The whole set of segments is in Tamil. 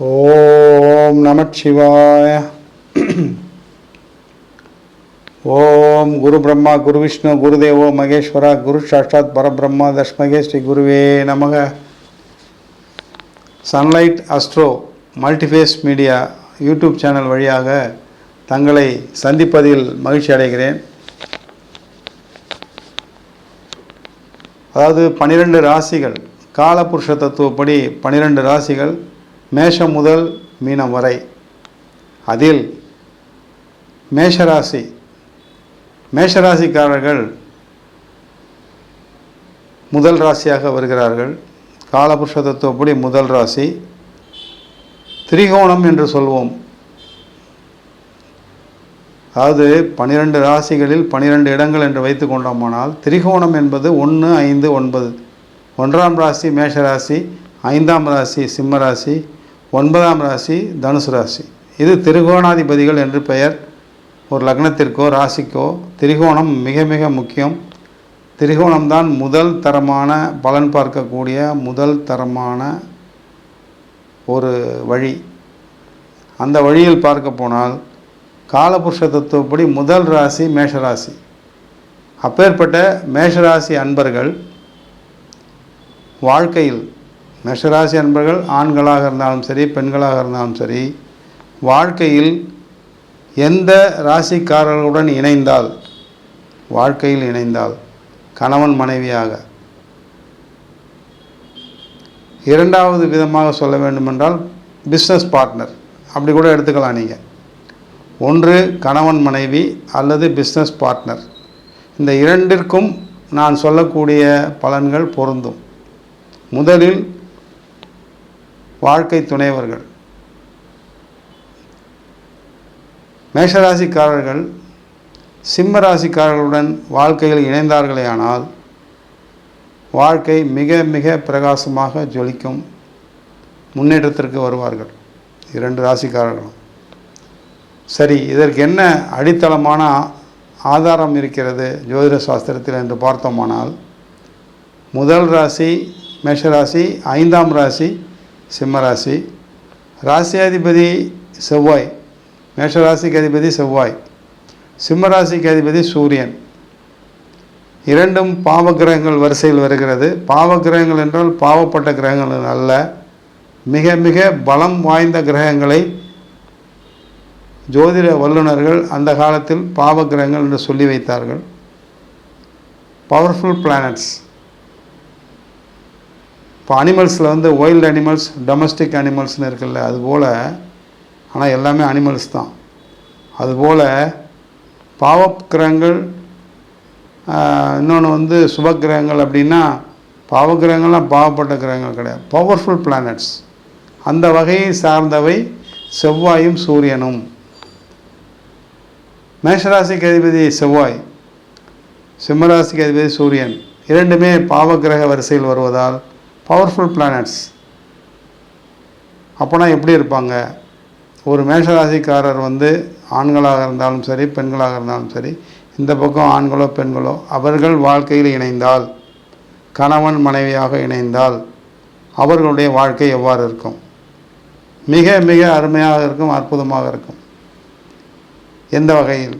ஓம் நமச்சிவாய ஓம் குரு பிரம்மா குரு விஷ்ணு குருதேவோ மகேஸ்வரா குரு சாட்சாத் பரபிரம்மா தஷ்மகே ஸ்ரீ குருவே நமக. Sunlight astro multiphase media YouTube channel வழியாக தங்களை சந்திப்பதில் மகிழ்ச்சி அடைகிறேன். அதாவது பனிரெண்டு ராசிகள் காலபுருஷ தத்துவப்படி பனிரெண்டு ராசிகள் மேஷம் முதல் மீனம் வரை. அதில் மேஷராசி. மேஷராசிக்காரர்கள் முதல் ராசியாக வருகிறார்கள். காலபுருஷ தத்துவப்படி முதல் ராசி. திரிகோணம் என்று சொல்வோம். அதாவது பனிரெண்டு ராசிகளில் பனிரெண்டு இடங்கள் என்று வைத்து கொண்டோமானால் திரிகோணம் என்பது ஒன்று ஐந்து ஒன்பது. ஒன்றாம் ராசி மேஷராசி ஐந்தாம் ராசி சிம்மராசி ஒன்பதாம் ராசி தனுசு ராசி. இது திரிகோணாதிபதிகள் என்று பெயர். ஒரு லக்னத்திற்கோ ராசிக்கோ திரிகோணம் மிக மிக முக்கியம். திரிகோணம்தான் முதல் தரமான பலன் பார்க்கக்கூடிய முதல் தரமான ஒரு வழி. அந்த வழியில் பார்க்க போனால் காலபுருஷ தத்துவப்படி முதல் ராசி மேஷராசி அப்பேற்பட்ட மேஷராசி அன்பர்கள் வாழ்க்கையில் மேஷராசி அன்பர்கள் ஆண்களாக இருந்தாலும் சரி பெண்களாக இருந்தாலும் சரி வாழ்க்கையில் எந்த ராசிக்காரர்களுடன் இணைந்தால் வாழ்க்கையில் இணைந்தால் கணவன் மனைவியாக இரண்டாவது விதமாக சொல்ல வேண்டுமென்றால் பிஸ்னஸ் பார்ட்னர் அப்படி கூட எடுத்துக்கலாம் நீங்கள் ஒன்று கணவன் மனைவி அல்லது பிஸ்னஸ் பார்ட்னர் இந்த இரண்டிற்கும் நான் சொல்லக்கூடிய பலன்கள் பொருந்தும். முதலில் வாழ்க்கை துணைவர்கள். மேஷராசிக்காரர்கள் சிம்ம ராசிக்காரர்களுடன் வாழ்க்கையில் இணைந்தார்களேயானால் வாழ்க்கை மிக மிக பிரகாசமாக ஜொலிக்கும் முன்னேற்றத்திற்கு வருவார்கள் இரண்டு ராசிக்காரர்களும். சரி இதற்கு என்ன அடித்தளமான ஆதாரம் இருக்கிறது ஜோதிட சாஸ்திரத்தில் என்று பார்த்தோமானால் முதல் ராசி மேஷராசி ஐந்தாம் ராசி சிம்மராசி ராசியாதிபதி செவ்வாய். மேஷராசிக்கு அதிபதி செவ்வாய். சிம்மராசிக்கு அதிபதி சூரியன். இரண்டும் பாவ கிரகங்கள் வரிசையில் வருகிறது. பாவ கிரகங்கள் என்றால் பாவப்பட்ட கிரகங்கள் அல்ல. மிக மிக பலம் வாய்ந்த கிரகங்களை ஜோதிட வல்லுநர்கள் அந்த காலத்தில் பாவ கிரகங்கள் என்று சொல்லி வைத்தார்கள். பவர்ஃபுல் பிளானட்ஸ் இப்போ அனிமல்ஸில் வந்து ஒயில்டு அனிமல்ஸ் டொமஸ்டிக் அனிமல்ஸ்னு இருக்குல்ல அதுபோல் ஆனால் எல்லாமே அனிமல்ஸ் தான். அதுபோல் பாவக்கிரகங்கள் இன்னொன்று வந்து சுபக்கிரகங்கள் அப்படின்னா பாவக்கிரகங்கள்லாம் பாவப்பட்ட கிரகங்கள் கிடையாது. பவர்ஃபுல் பிளானட்ஸ் அந்த வகையை சார்ந்தவை செவ்வாயும் சூரியனும். மேஷராசிக்கு அதிபதி செவ்வாய் சிம்மராசிக்கு அதிபதி சூரியன். இரண்டுமே பாவக்கிரக வரிசையில் வருவதால் பவர்ஃபுல் பிளானட்ஸ் அப்போனா எப்படி இருப்பாங்க? ஒரு மேஷராசிக்காரர் வந்து ஆண்களாக இருந்தாலும் சரி பெண்களாக இருந்தாலும் சரி இந்த பக்கம் ஆண்களோ பெண்களோ அவர்கள் வாழ்க்கையில் இணைந்தால் கணவன் மனைவியாக இணைந்தால் அவர்களுடைய வாழ்க்கை எவ்வாறு இருக்கும்? மிக மிக அருமையாக இருக்கும் அற்புதமாக இருக்கும். எந்த வகையில்?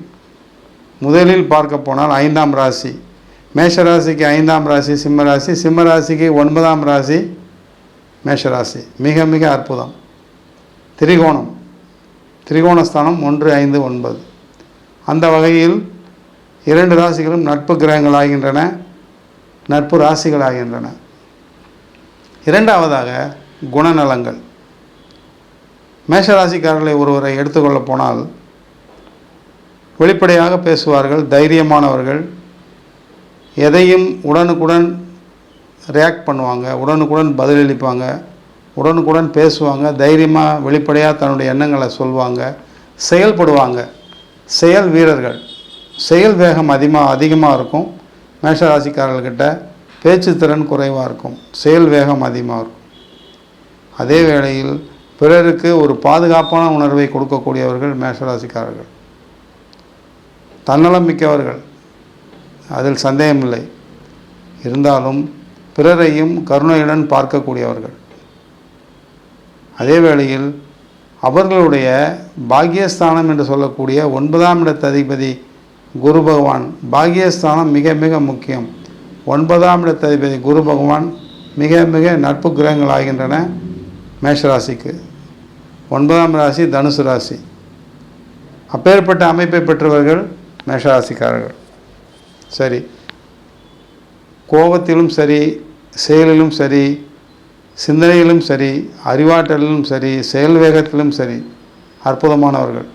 முதலில் பார்க்க போனால் ஐந்தாம் ராசி. மேஷராசிக்கு ஐந்தாம் ராசி சிம்ம ராசி சிம்ம ராசிக்கு ஒன்பதாம் ராசி மேஷராசி. மிக மிக அற்புதம். திரிகோணம். திரிகோணஸ்தானம் ஒன்று ஐந்து ஒன்பது. அந்த வகையில் இரண்டு ராசிகளும் நட்பு கிரகங்கள் ஆகின்றன நட்பு ராசிகள் ஆகின்றன இரண்டாவதாக குணநலங்கள். மேஷராசிக்காரர்களை ஒருவரை எடுத்துக்கொள்ள போனால் வெளிப்படையாக பேசுவார்கள் தைரியமானவர்கள் எதையும் உடனுக்குடன் ரியாக்ட் பண்ணுவாங்க உடனுக்குடன் பதிலளிப்பாங்க உடனுக்குடன் பேசுவாங்க தைரியமாக வெளிப்படையாக தன்னுடைய எண்ணங்களை சொல்லுவாங்க செயல்படுவாங்க. செயல் வீரர்கள். செயல் வேகம் அதிகமாக அதிகமாக இருக்கும். மேஷராசிக்காரர்கிட்ட பேச்சு திறன் குறைவாக இருக்கும். செயல் வேகம் அதிகமாக இருக்கும். அதே வேளையில் பிறருக்கு ஒரு பாதுகாப்பான உணர்வை கொடுக்கக்கூடியவர்கள் மேஷராசிக்காரர்கள். தன்னலம் மிக்கவர்கள் அதில் சந்தேகமில்லை. இருந்தாலும் பிறரையும் கருணையுடன் பார்க்கக்கூடியவர்கள். அதே வேளையில் அவர்களுடைய பாக்கியஸ்தானம் என்று சொல்லக்கூடிய ஒன்பதாம் இடத்த அதிபதி குரு பகவான் பாக்கியஸ்தானம் மிக மிக முக்கியம். ஒன்பதாம் இடத்த அதிபதி குரு பகவான் மிக மிக நட்பு கிரகங்கள் ஆகின்றன மேஷராசிக்கு. ஒன்பதாம் ராசி தனுசு ராசி. அப்பேற்பட்ட அமைப்பை பெற்றவர்கள் மேஷராசிக்காரர்கள். சரி. கோபத்திலும் சரி செயலிலும் சரி சிந்தனையிலும் சரி அறிவாற்றலிலும் சரி செயல் வேகத்திலும் சரி அற்புதமானவர்கள்.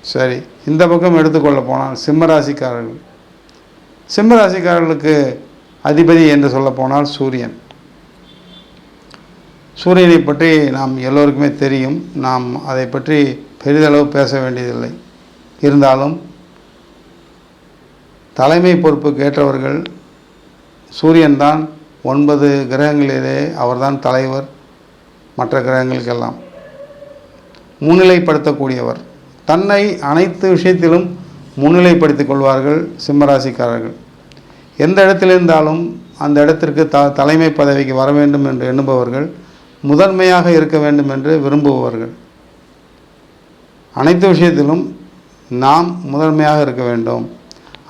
சரி. இந்த பக்கம் எடுத்துக்கொள்ள போனால் சிம்மராசிக்காரர்கள். சிம்மராசிக்காரர்களுக்கு அதிபதி என்று சொல்ல போனால் சூரியன். சூரியனை பற்றி நாம் எல்லோருக்குமே தெரியும். நாம் அதை பற்றி பெரிதளவு பேச வேண்டியதில்லை. இருந்தாலும் தலைமை பொறுப்புக்கு ஏற்றவர்கள் சூரியன்தான் ஒன்பது கிரகங்களிலே அவர்தான் தலைவர் மற்ற கிரகங்களுக்கெல்லாம். முன்னிலைப்படுத்தக்கூடியவர். தன்னை அனைத்து விஷயத்திலும் முன்னிலைப்படுத்திக் கொள்வார்கள் சிம்மராசிக்காரர்கள். எந்த இடத்தில் இருந்தாலும் அந்த இடத்திற்கு த தலைமை பதவிக்கு வர வேண்டும் என்று எண்ணுபவர்கள் முதன்மையாக இருக்க வேண்டும் என்று விரும்புபவர்கள். அனைத்து விஷயத்திலும் நாம் முதன்மையாக இருக்க வேண்டும்.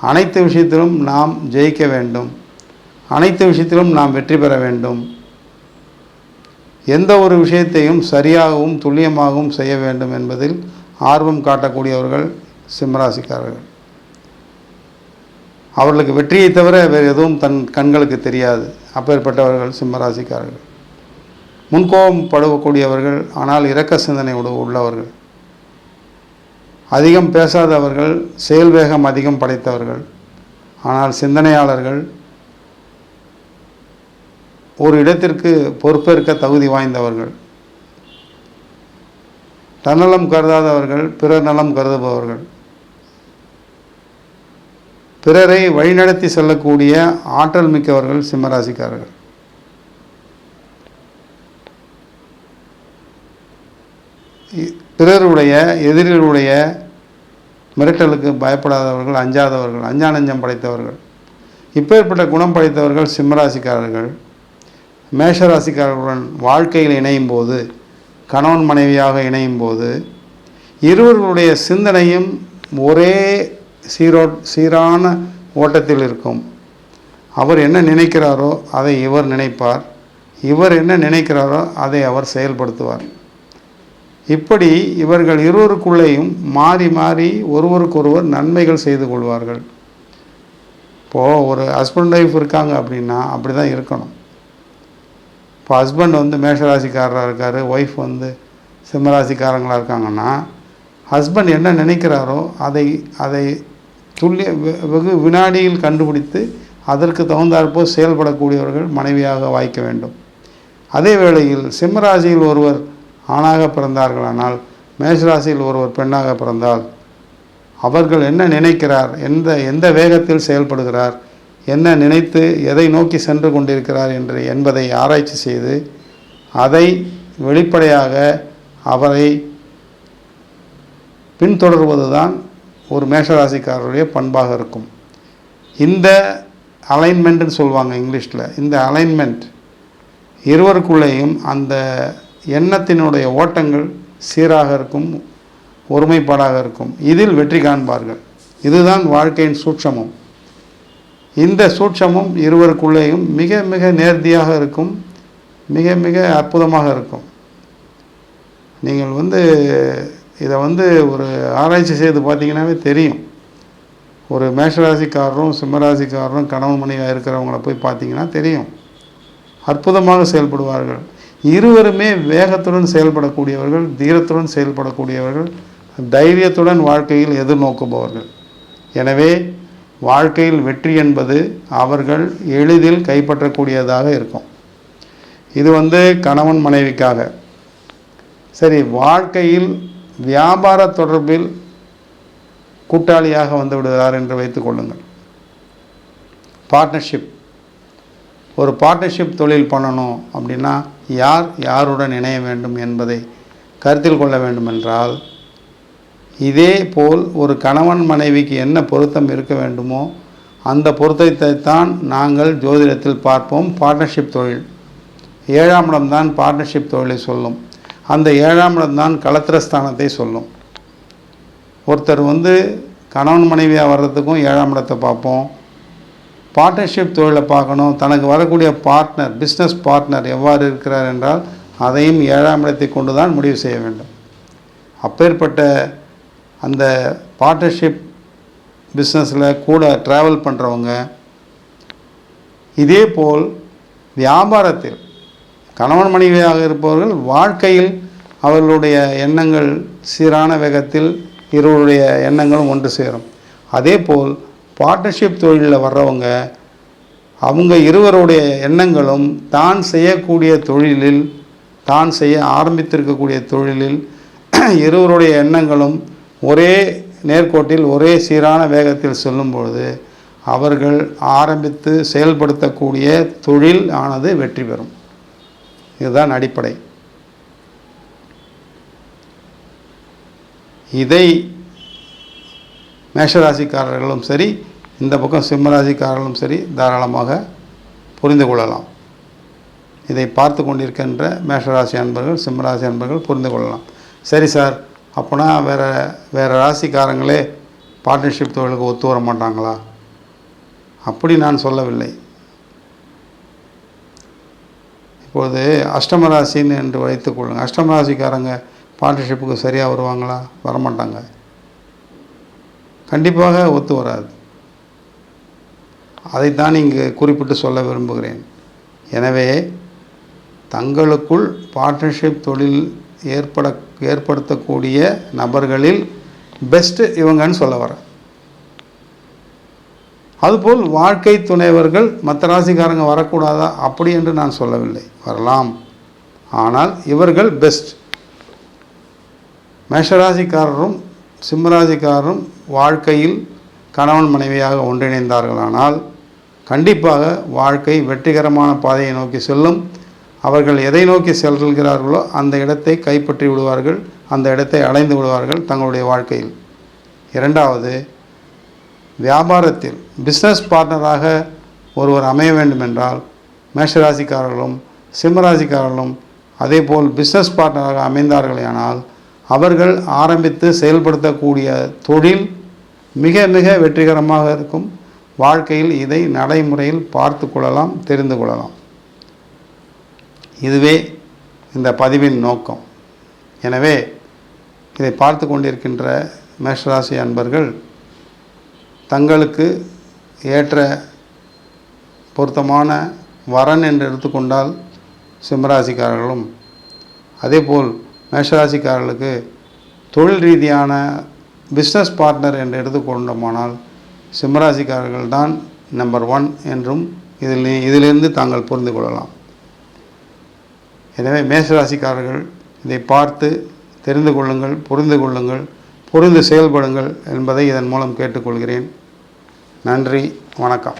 அனைத்து விஷயத்திலும் நாம் ஜெயிக்க வேண்டும். அனைத்து விஷயத்திலும் நாம் வெற்றி பெற வேண்டும். எந்த ஒரு விஷயத்தையும் சரியாகவும் துல்லியமாகவும் செய்ய வேண்டும் என்பதில் ஆர்வம் காட்டக்கூடியவர்கள் சிம்மராசிக்காரர்கள். அவர்களுக்கு வெற்றியை தவிர வேறு எதுவும் தன் கண்களுக்கு தெரியாது. அப்பேற்பட்டவர்கள் சிம்மராசிக்காரர்கள். முன்கோபம் படுவக்கூடியவர்கள் ஆனால் இரக்க சிந்தனை உள்ளவர்கள். அதிகம் பேசாதவர்கள் செயல் வேகம் அதிகம் படைத்தவர்கள். ஆனால் சிந்தனையாளர்கள் ஒரு இடத்திற்கு பொறுப்பேற்க தகுதி வாய்ந்தவர்கள். தன்னலம் கருதாதவர்கள் பிறர் நலம் கருதுபவர்கள். பிறரை வழிநடத்தி செல்லக்கூடிய ஆற்றல் மிக்கவர்கள் சிம்மராசிக்காரர்கள். பிறருடைய எதிரிகளுடைய மிரட்டலுக்கு பயப்படாதவர்கள் அஞ்சாதவர்கள் அஞ்சானஞ்சம் படைத்தவர்கள். இப்பேற்பட்ட குணம் படைத்தவர்கள் சிம்மராசிக்காரர்கள். மேஷராசிக்காரர்களுடன் வாழ்க்கையில் இணையும் போது கணவன் மனைவியாக இணையும் போது இருவர்களுடைய சிந்தனையும் ஒரே சீரோ சீரான ஓட்டத்தில் இருக்கும். அவர் என்ன நினைக்கிறாரோ அதை இவர் நினைப்பார். இவர் என்ன நினைக்கிறாரோ அதை அவர் செயல்படுத்துவார். இப்படி இவர்கள் இருவருக்குள்ளேயும் மாறி மாறி ஒருவருக்கொருவர் நன்மைகள் செய்து கொள்வார்கள். இப்போது ஒரு ஹஸ்பண்ட் ஒய்ஃப் இருக்காங்க அப்படின்னா அப்படி தான் இருக்கணும். இப்போ ஹஸ்பண்ட் வந்து மேஷராசிக்காரராக இருக்கார் ஒய்ஃப் வந்து சிம்மராசிக்காரங்களாக இருக்காங்கன்னா ஹஸ்பண்ட் என்ன நினைக்கிறாரோ அதை அதை துல்லிய வெ- வெகு வினாடியில் கண்டுபிடித்து அதற்கு தகுந்தாற்போல் செயல்படக்கூடியவர்கள் மனைவியாக வாய்க்க வேண்டும். அதே வேளையில் சிம்மராசியில் ஒருவர் ஆணாக பிறந்தார்களானால் மேஷராசியில் ஒருவர் பெண்ணாக பிறந்தால் அவர்கள் என்ன நினைக்கிறார்? எந்த எந்த வேகத்தில் செயல்படுகிறார்? என்ன நினைத்து எதை நோக்கி சென்று கொண்டிருக்கிறார் என்று என்பதை ஆராய்ச்சி செய்து அதை வெளிப்படையாக அவரை பின்தொடர்வதுதான் ஒரு மேஷராசிக்காரருடைய பண்பாக இருக்கும். இந்த அலைன்மெண்ட்டுன்னு சொல்லுவாங்க இங்கிலீஷில். இந்த அலைன்மெண்ட் இருவருக்குள்ளேயும் அந்த எண்ணத்தினுடைய ஓட்டங்கள் சீராக இருக்கும் ஒருமைப்பாடாக இருக்கும். இதில் வெற்றி காண்பார்கள். இதுதான் வாழ்க்கையின் சூட்சமும். இந்த சூட்சமும் இருவருக்குள்ளேயும் மிக மிக நேர்த்தியாக இருக்கும் மிக மிக அற்புதமாக இருக்கும். நீங்கள் வந்து இதை வந்து ஒரு ஆராய்ச்சி செய்து பார்த்தீங்கன்னாவே தெரியும். ஒரு மேஷராசிக்காரரும் சிம்மராசிக்காரரும் கணவன் மனைவியாக இருக்கிறவங்கள போய் பார்த்தீங்கன்னா தெரியும். அற்புதமாக செயல்படுவார்கள். இருவருமே வேகத்துடன் செயல்படக்கூடியவர்கள் தீரத்துடன் செயல்படக்கூடியவர்கள் தைரியத்துடன் வாழ்க்கையில் எதிர்நோக்குபவர்கள் எனவே வாழ்க்கையில் வெற்றி என்பது அவர்கள் எளிதில் கைப்பற்றக்கூடியதாக இருக்கும். இது வந்து கணவன் மனைவிக்காக. சரி வாழ்க்கையில் வியாபார தொடர்பில் கூட்டாளியாக வந்து விடுகிறார் என்று வைத்துக் கொள்ளுங்கள். பார்ட்னர்ஷிப் ஒரு பார்ட்னர்ஷிப் தொழில் பண்ணணும் அப்படின்னா யார் யாருடன் இணைய வேண்டும் என்பதை கருத்தில் கொள்ள வேண்டுமென்றால் இதே போல் ஒரு கணவன் மனைவிக்கு என்ன பொருத்தம் இருக்க வேண்டுமோ அந்த பொருத்தத்தை தான் நாங்கள் ஜோதிடத்தில் பார்ப்போம். பார்ட்னர்ஷிப் தொழில். ஏழாம் இடம்தான் பார்ட்னர்ஷிப் தொழிலை சொல்லும். அந்த ஏழாம் இடம்தான் கலத்திரஸ்தானத்தை சொல்லும். ஒருத்தர் வந்து கணவன் மனைவியாக வர்றதுக்கும் ஏழாம் இடத்தை பார்ப்போம். பார்ட்னர்ஷிப் தொழிலை பார்க்கணும். தனக்கு வரக்கூடிய பார்ட்னர் பிஸ்னஸ் பார்ட்னர் எவ்வாறு இருக்கிறார் என்றால் அதையும் ஏழாம் இடத்தை கொண்டு தான் முடிவு செய்ய வேண்டும். அப்பேற்பட்ட அந்த பார்ட்னர்ஷிப் பிஸ்னஸில் கூட ட்ராவல் பண்ணுறவங்க இதேபோல் வியாபாரத்தில் கணவன் மனைவியாக இருப்பவர்கள் வாழ்க்கையில் அவர்களுடைய எண்ணங்கள் சீரான வேகத்தில் இருவருடைய எண்ணங்களும் ஒன்று சேரும். அதேபோல் பார்ட்னர்ஷிப் தொழிலில் வர்றவங்க அவங்க இருவருடைய எண்ணங்களும் தான் செய்யக்கூடிய தொழிலில் தான் செய்ய ஆரம்பித்திருக்கக்கூடிய தொழிலில் இருவருடைய எண்ணங்களும் ஒரே நேர்கோட்டில் ஒரே சீரான வேகத்தில் செல்லும்பொழுது அவர்கள் ஆரம்பித்து செயல்படுத்தக்கூடிய தொழில் ஆனது வெற்றி பெறும். இதுதான் அடிப்படை. இதை மேஷராசிக்காரர்களும் சரி இந்த பக்கம் சிம்மராசிக்காரர்களும் சரி தாராளமாக புரிந்து கொள்ளலாம். இதை பார்த்து கொண்டிருக்கின்ற மேஷராசி அன்பர்கள் சிம்மராசி அன்பர்கள் புரிந்து கொள்ளலாம். சரி சார் அப்போனா வேறு வேறு ராசிக்காரங்களே பார்ட்னர்ஷிப் தொழிலுக்கு ஒத்து வர மாட்டாங்களா? அப்படி நான் சொல்லவில்லை. இப்போது அஷ்டம ராசின்னு என்று வைத்துக் கொள்ளுங்கள் அஷ்டம ராசிக்காரங்க பார்ட்னர்ஷிப்புக்கு சரியாக வருவாங்களா? வரமாட்டாங்க. கண்டிப்பாக ஒத்து வராது. அதைத்தான் இங்கு குறிப்பிட்டு சொல்ல விரும்புகிறேன். எனவே தங்களுக்குள் பார்ட்னர்ஷிப் தொழில் ஏற்பட ஏற்படுத்தக்கூடிய நபர்களில் பெஸ்ட்டு இவங்கன்னு சொல்ல வரேன். அதுபோல் வாழ்க்கை துணைவர்கள் மற்ற ராசிக்காரங்க வரக்கூடாதா? அப்படி என்று நான் சொல்லவில்லை. வரலாம். ஆனால் இவர்கள் பெஸ்ட் மேஷராசிக்காரரும் சிம்மராசிக்காரரும் வாழ்க்கையில் கணவன் மனைவியாக ஒன்றிணைந்தார்களானால் கண்டிப்பாக வாழ்க்கை வெற்றிகரமான பாதையை நோக்கி செல்லும். அவர்கள் எதை நோக்கி செல்கிறார்களோ அந்த இடத்தை கைப்பற்றி விடுவார்கள் அந்த இடத்தை அடைந்து விடுவார்கள் தங்களுடைய வாழ்க்கையில். இரண்டாவது வியாபாரத்தில் பிஸ்னஸ் பார்ட்னராக ஒருவர் அமைய வேண்டுமென்றால் மேஷராசிக்காரர்களும் சிம்மராசிக்காரர்களும் அதேபோல் பிஸ்னஸ் பார்ட்னராக அமைந்தார்களேயானால் அவர்கள் ஆரம்பித்து செயல்படுத்தக்கூடிய தொழில் மிக மிக வெற்றிகரமாக இருக்கும். வாழ்க்கையில் இதை நடைமுறையில் பார்த்து கொள்ளலாம் தெரிந்து கொள்ளலாம். இதுவே இந்த பதிவின் நோக்கம். எனவே இதை பார்த்து கொண்டிருக்கின்ற மேஷராசி அன்பர்கள் தங்களுக்கு ஏற்ற பொருத்தமான வரன் என்று எடுத்துக்கொண்டால் சிம்மராசிக்காரர்களும் அதேபோல் மேஷராசிக்காரர்களுக்கு தொழில் ரீதியான பிஸ்னஸ் பார்ட்னர் என்று எடுத்துக்கொண்டோமானால் சிம்மராசிக்காரர்கள் தான் நம்பர் ஒன் என்றும் இதில் இதிலிருந்து தாங்கள் புரிந்து கொள்ளலாம். எனவே மேஷராசிக்காரர்கள் இதை பார்த்து தெரிந்து கொள்ளுங்கள் புரிந்து கொள்ளுங்கள் புரிந்து செயல்படுங்கள் என்பதை இதன் மூலம் கேட்டுக்கொள்கிறேன். நன்றி வணக்கம்.